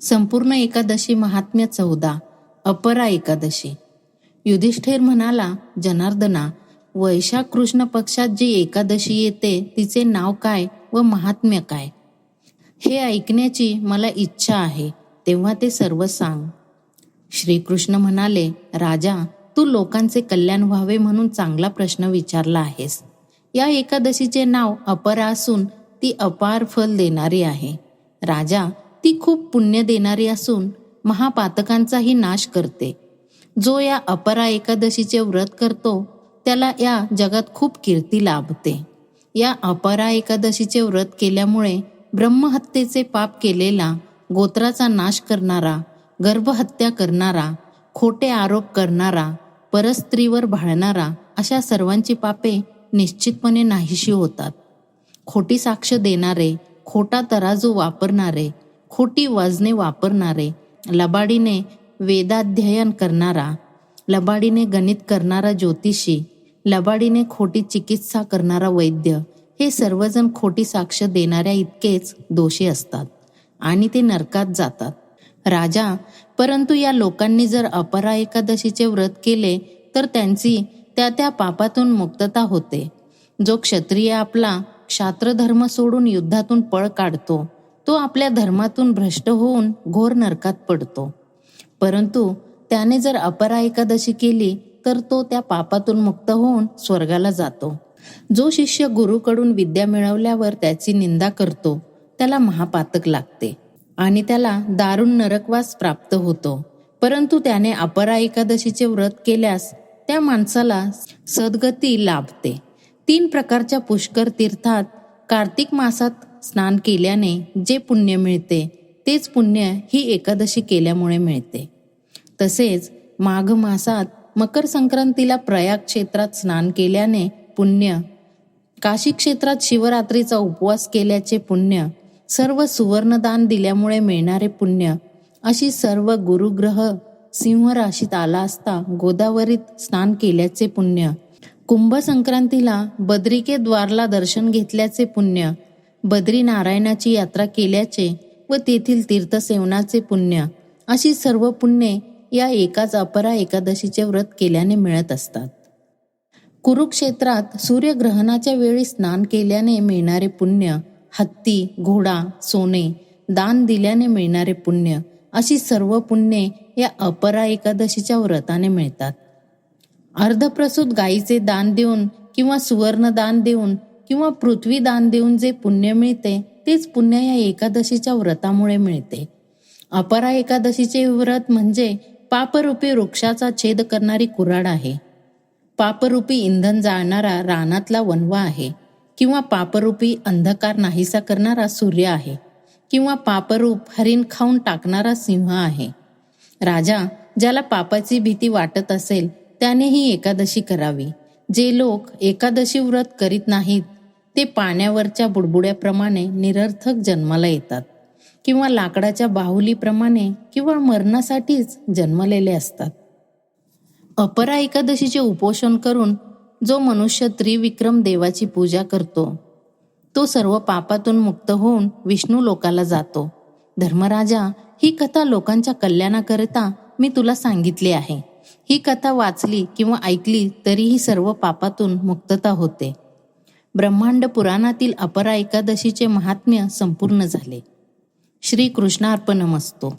संपूर्ण एकादशी महात्म्य चौदा अपरा एकादशी. युधिष्ठिर म्हणाला जनार्दना वैशाख कृष्ण पक्षात जी एकादशी येते तिचे नाव काय व महात्म्य काय? हे ऐकण्याची मला इच्छा आहे तेव्हा ते सर्व सांग. श्रीकृष्ण म्हणाले राजा तू लोकांचे कल्याण व्हावे म्हणून चांगला प्रश्न विचारला आहेस. या एकादशीचे नाव अपरा असून ती अपार फल देणारी आहे. राजा ती खूप पुण्य देणारी असून महापातकांचाही नाश करते. जो या अपरा एकादशीचे व्रत करतो त्याला या जगात खूप कीर्ती लाभते. या अपरा एकादशीचे व्रत केल्यामुळे ब्रह्महत्येचे पाप केलेला गोत्राचा नाश करणारा गर्भहत्या करणारा खोटे आरोप करणारा परस्त्रीवर भाळणारा अशा सर्वांची पापे निश्चितपणे नाहीशी होतात. खोटी साक्ष देणारे खोटा तराजू वापरणारे खोटी वजने वापरणारे लबाडीने वेदाध्ययन करणारा लबाडीने गणित करणारा ज्योतिषी लबाडीने खोटी चिकित्सा करणारा वैद्य हे सर्वजण खोटी साक्ष देणाऱ्या इतकेच दोषी असतात आणि ते नरकात जातात. राजा परंतु या लोकांनी जर अपरा एकादशीचे व्रत केले तर त्यांची त्या त्या पापातून मुक्तता होते. जो क्षत्रिय आपला क्षात्रधर्म सोडून युद्धातून पळ काढतो तो आपल्या धर्मातून भ्रष्ट होऊन घोर नरकात पडतो. परंतु त्याने जर अपरा एकादशी केली तर तो त्या पापातून मुक्त होऊन स्वर्गाला जातो. जो शिष्य गुरुकडून विद्या मिळवल्यावर त्याची निंदा करतो त्याला महापातक लागते आणि त्याला दारुण नरकवास प्राप्त होतो. परंतु त्याने अपरा एकादशीचे व्रत केल्यास त्या माणसाला सद्गती लाभते. तीन प्रकारच्या पुष्कर तीर्थात कार्तिक मासात स्नान केल्याने जे पुण्य मिळते तेच पुण्य ही एकादशी केल्यामुळे मिळते. तसेच माघ मासात मकर संक्रांतीला प्रयाग क्षेत्रात स्नान केल्याने पुण्य काशी क्षेत्रात शिवरात्रीचा उपवास केल्याचे पुण्य सर्व सुवर्णदान दिल्यामुळे मिळणारे पुण्य अशी सर्व गुरुग्रह सिंह राशीत आला असता गोदावरीत स्नान केल्याचे पुण्य कुंभ संक्रांतीला बद्रिके द्वारला दर्शन घेतल्याचे पुण्य बद्री नारायणाची यात्रा केल्याचे व तेथील तीर्थसेवनाचे पुण्य अशी सर्व पुण्ये या एकाच अपरा एकादशीचे व्रत केल्याने मिळत असतात. कुरुक्षेत्रात सूर्यग्रहणाच्या वेळी स्नान केल्याने मिळणारे पुण्य हत्ती घोडा सोने दान दिल्याने मिळणारे पुण्य अशी सर्व पुण्ये या अपरा एकादशीच्या व्रताने मिळतात. अर्धप्रसूत गायीचे दान देऊन किंवा सुवर्ण दान देऊन किंवा पृथ्वी दान देऊन जे पुण्य मिळते तेच पुण्य या एकादशीच्या व्रतामुळे मिळते. अपरा एकादशीचे व्रत म्हणजे पापरूपी वृक्षाचा छेद करणारी कुऱ्हाड आहे. पापरूपी इंधन जाळणारा रानातला वनवा आहे किंवा पापरूपी अंधकार नाहीसा करणारा सूर्य आहे किंवा पापरूप हरिण खाऊन टाकणारा सिंह आहे. राजा ज्याला पापाची भीती वाटत असेल त्याने ही एकादशी करावी. जे लोक एकादशी व्रत करीत नाहीत ते पाण्यावरच्या बुडबुड्याप्रमाणे निरर्थक जन्माला येतात किंवा लाकडाच्या बाहुलीप्रमाणे किंवा मरणासाठीच जन्मलेले असतात. अपरा एकादशीचे उपोषण करून जो मनुष्य त्रिविक्रम देवाची पूजा करतो तो सर्व पापातून मुक्त होऊन विष्णू लोकाला जातो. धर्मराजा ही कथा लोकांच्या कल्याणाकरिता मी तुला सांगितली आहे. ही कथा वाचली किंवा ऐकली तरीही सर्व पापातून मुक्तता होते. ब्रह्मांड पुराणातील अपरा एकादशीचे महात्म्य संपूर्ण झाले. श्री कृष्णार्पणमस्तो